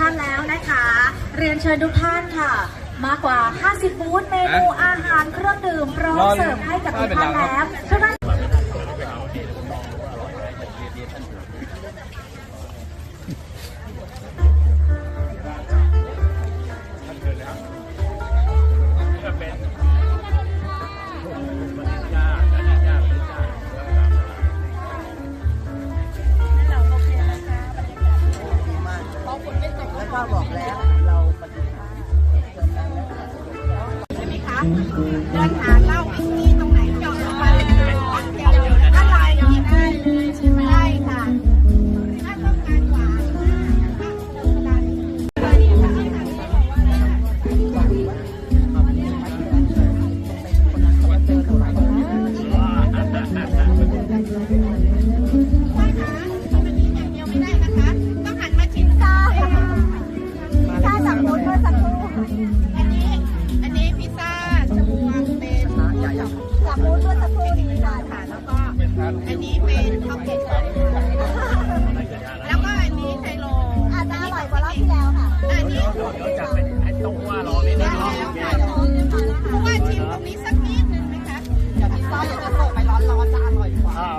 ท่านแล้วนะคะ เรียนเชิญทุกท่านค่ะ มากกว่า 50 บูธเมนูอาหารเครื่องดื่มพร้อมเสิร์ฟให้กับทุกท่านแล้ว เดินหาเหล้า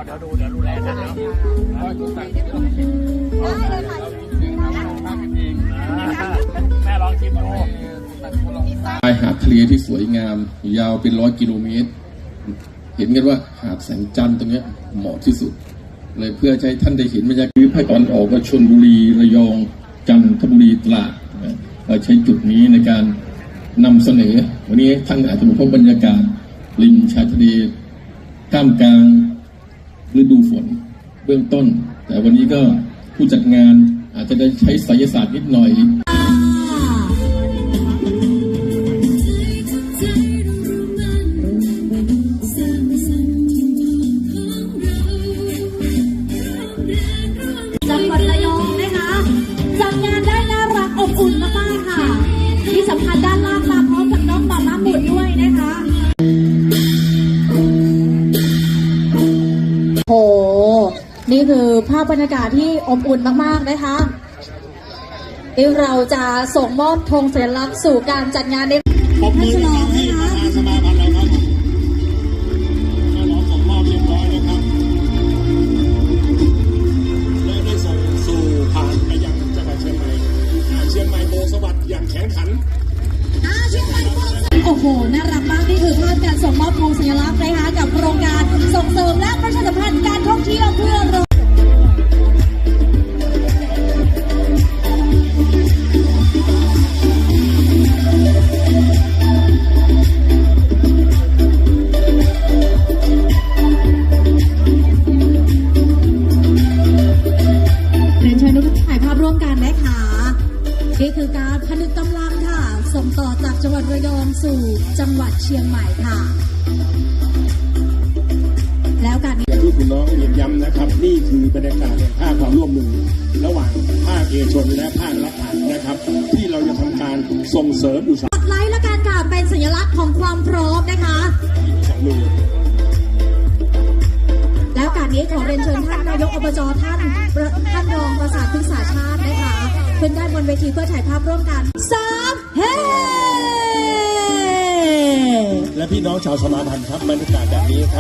เดี๋ยวดูเดี๋ยวดูแลกันนะได้เลยค่ะแม่ลองชิมดูชายหาดทะเลที่สวยงาม ยาวเป็นร้อยกิโลเมตร เห็นกันว่าหาดแสงจันทร์ตรงนี้เหมาะที่สุด เลยเพื่อให้ท่านได้เห็นบรรยากาศภาคตอนออกก็ชนบุรีระยองจันทบุรีตราดเราใช้จุดนี้ในการนำเสนอ วันนี้ท่านอาจจะมาพบบรรยากาศริมชายทะเลท่ามกลาง ฤดูฝนเบื้องต้น แต่วันนี้ก็ผู้จัดงานอาจจะได้ใช้ไสยศาสตร์นิดหน่อย นี่คือภาพบรรยากาศที่อบอุ่นมาก ๆ นะคะที่เราจะส่งมอบธงสัญลักษณ์สู่การจัดงานในปมมือนะรับให้ประธานสมาพันธ์ โอ้โห น่ารักมากนี่คือภาพการส่งมอบธงสัญลักษณ์นะคะกับโครงการส่งเสริมและประชาสัมพันธ์การท่องเที่ยวเพื่อรงเรียนเชิญทุกท่านถ่ายภาพร่วมกันนะคะนี่คือการผนึกกำลังค่ะ ส่งต่อจากจังหวัดระยองสู่จังหวัดเชียงใหม่ค่ะ แล้วการนี้อย่างที่คุณน้องเรียนย้ำนะครับ นี่คือบรรยากาศแห่งภาคความร่วมมือ ระหว่างภาคเอกชนและภาครัฐนะครับ ที่เราจะทำการส่งเสริมอุตสาหกรรมปัดไลท์และการค่ะเป็นสัญลักษณ์ของความพร้อมนะคะสองมือแล้วการนี้ขอเรียนเชิญท่านนายกอบจท่านประท่านรองประสานพฤกษาชาตินะคะ ขึ้นด้บนเวทีเพื่อถ่ายภาพร่วมกันสามเฮ้และพี่น้องชาวสมาพันธ์ครับบรรยากาศแบบนี้ครับ